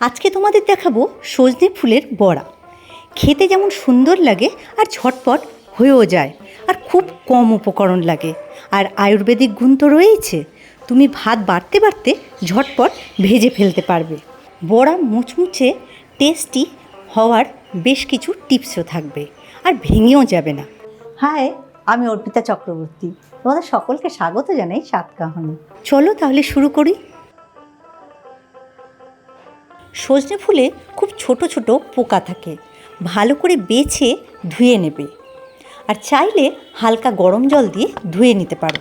আজকে তোমাদের দেখাবো সজনে ফুলের বড়া। খেতে যেমন সুন্দর লাগে আর ঝটপট হয়েও যায় আর খুব কম উপকরণ লাগে। আর আয়ুর্বেদিক গুণ তো রয়েইছে তুমি ভাত বাড়তে বাড়তে ঝটপট ভেজে ফেলতে পারবে। বড়া মুচমুচে টেস্টি হওয়ার বেশ কিছু টিপসও থাকবে আর ভেঙেও যাবে না। হাই আমি অর্পিতা চক্রবর্তী। তোমাদের সকলকে স্বাগত জানাই সাত কাহনে চলো তাহলে শুরু করি। সজনে ফুলে খুব ছোট ছোট পোকা থাকে। ভালো করে বেছে ধুয়ে নেবে। আর চাইলে হালকা গরম জল দিয়ে ধুয়ে নিতে পারো।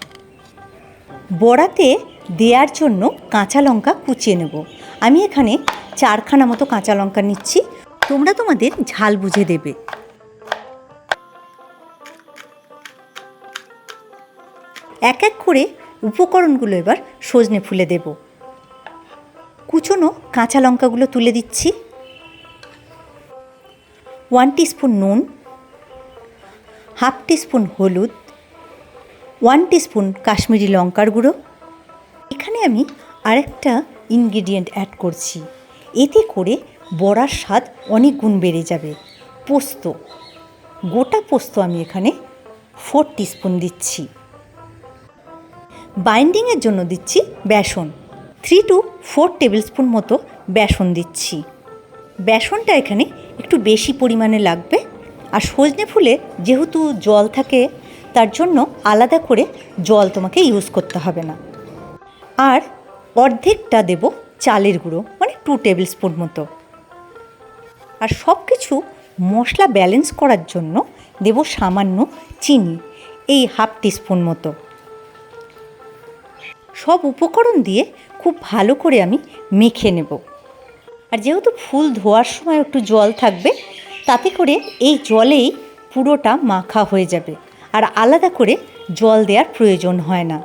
বড়াতে দেওয়ার জন্য কাঁচা লঙ্কা কুচিয়ে নেব। আমি এখানে চারখানা মতো কাঁচা লঙ্কা নিচ্ছি। তোমরা তোমাদের ঝাল বুঝে দেবে। এক এক করে উপকরণগুলো এবার সজনে ফুলে দেব। কুচনো কাঁচা লঙ্কাগুলো তুলে দিচ্ছি। ওয়ান টিস্পুন নুন, হাফ টিস্পুন হলুদ, ওয়ান টিস্পুন কাশ্মীরি লঙ্কার গুঁড়ো। এখানে আমি আরেকটা ইনগ্রিডিয়েন্ট অ্যাড করছি। এতে করে বড়ার স্বাদ অনেক গুণ বেড়ে যাবে। পোস্ত, গোটা পোস্ত আমি এখানে ফোর টিস্পুন দিচ্ছি। বাইন্ডিংয়ের জন্য দিচ্ছি বেসন। Three to four tablespoon মতো বেসন দিচ্ছি। বেসনটা এখানে একটু বেশি পরিমাণে লাগবে। আর সজনে ফুলে যেহেতু জল থাকে, তার জন্য আলাদা করে জল তোমাকে ইউজ করতে হবে না। আর অর্ধেকটা দেব চালের গুঁড়ো মানে টু টেবিল স্পুন মতো। আর সব কিছু মশলা ব্যালেন্স করার জন্য দেব সামান্য চিনি, এই হাফ টিস্পুন মতো। সব উপকরণ দিয়ে খুব ভালো করে আমি মেখে নেব। আর যেহেতু ফুল ধোয়ার সময় একটু জল থাকবে, তাতে করে এই জলেই পুরোটা মাখা হয়ে যাবে। আর আলাদা করে জল দেওয়ার প্রয়োজন হয় না।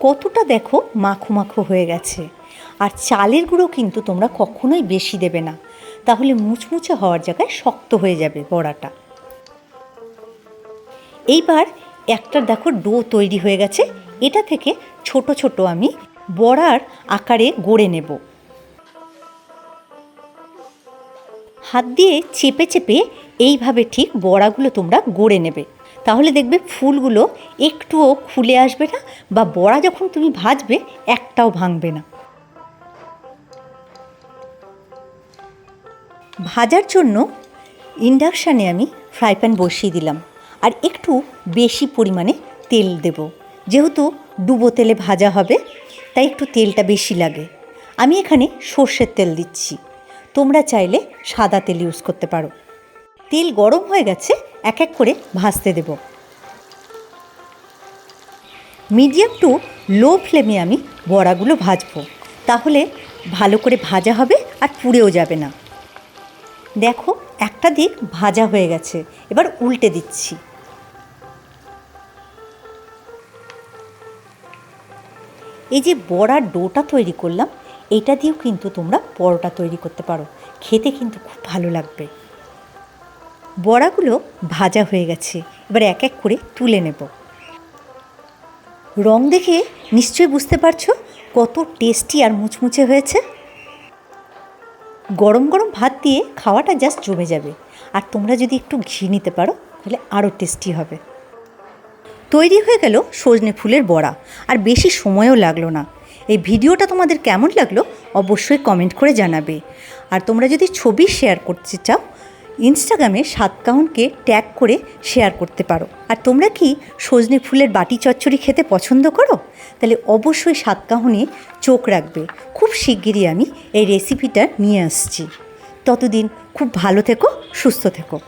কতটা দেখো মাখো মাখো হয়ে গেছে। আর চালের গুঁড়ো কিন্তু তোমরা কখনোই বেশি দেবে না। তাহলে মুচমুচে হওয়ার জায়গায় শক্ত হয়ে যাবে বড়াটা। এইবার একটা দেখো ডো তৈরি হয়ে গেছে। এটা থেকে ছোট ছোট আমি বড়ার আকারে গড়ে নেব। হাত দিয়ে চেপে চেপে এইভাবে ঠিক বড়াগুলো তোমরা গড়ে নেবে। তাহলে দেখবে ফুলগুলো একটুও খুলে আসবে না বা বড়া যখন তুমি ভাজবে একটাও ভাঙবে না। ভাজার জন্য ইন্ডাকশানে আমি ফ্রাই প্যান বসিয়ে দিলাম আর একটু বেশি পরিমাণে তেল দেব। যেহেতু ডুবো তেলে ভাজা হবে, তাই একটু তেলটা বেশি লাগে। আমি এখানে সর্ষের তেল দিচ্ছি। তোমরা চাইলে সাদা তেল ইউজ করতে পারো। তেল গরম হয়ে গেছে, এক এক করে ভাজতে দেব। মিডিয়াম টু লো ফ্লেমে আমি বড়াগুলো ভাজবো। তাহলে ভালো করে ভাজা হবে আর পুড়েও যাবে না। দেখো, একটা দিক ভাজা হয়ে গেছে। এবার উল্টে দিচ্ছি। এই যে বড়ার ডোটা তৈরি করলাম, এটা দিয়েও কিন্তু তোমরা পরোটা তৈরি করতে পারো। খেতে কিন্তু খুব ভালো লাগবে। বড়াগুলো ভাজা হয়ে গেছে। এবার এক এক করে তুলে নেব। রং দেখে নিশ্চয়ই বুঝতে পারছ কত টেস্টি আর মুচমুচে হয়েছে। গরম গরম ভাত দিয়ে খাওয়াটা জাস্ট জমে যাবে। আর তোমরা যদি একটু ঘি নিতে পারো, তাহলে আরও টেস্টি হবে। তৈরি হয়ে গেল সজনে ফুলের বড়া। আর বেশি সময়ও লাগল না। এই ভিডিওটা তোমাদের কেমন লাগল অবশ্যই কমেন্ট করে জানাবে। আর তোমরা যদি ছবি শেয়ার করতে চাও ইনস্টাগ্রামে সাতকাহনকে ট্যাগ করে শেয়ার করতে পারো। আর তোমরা কি সজনে ফুলের বাটি চচ্চড়ি খেতে পছন্দ করো? তাহলে অবশ্যই সাতকাহনে চোখ রাখবে। খুব শিগগিরই আমি এই রেসিপিটা নিয়ে আসছি। ততদিন খুব ভালো থেকো, সুস্থ থেকো।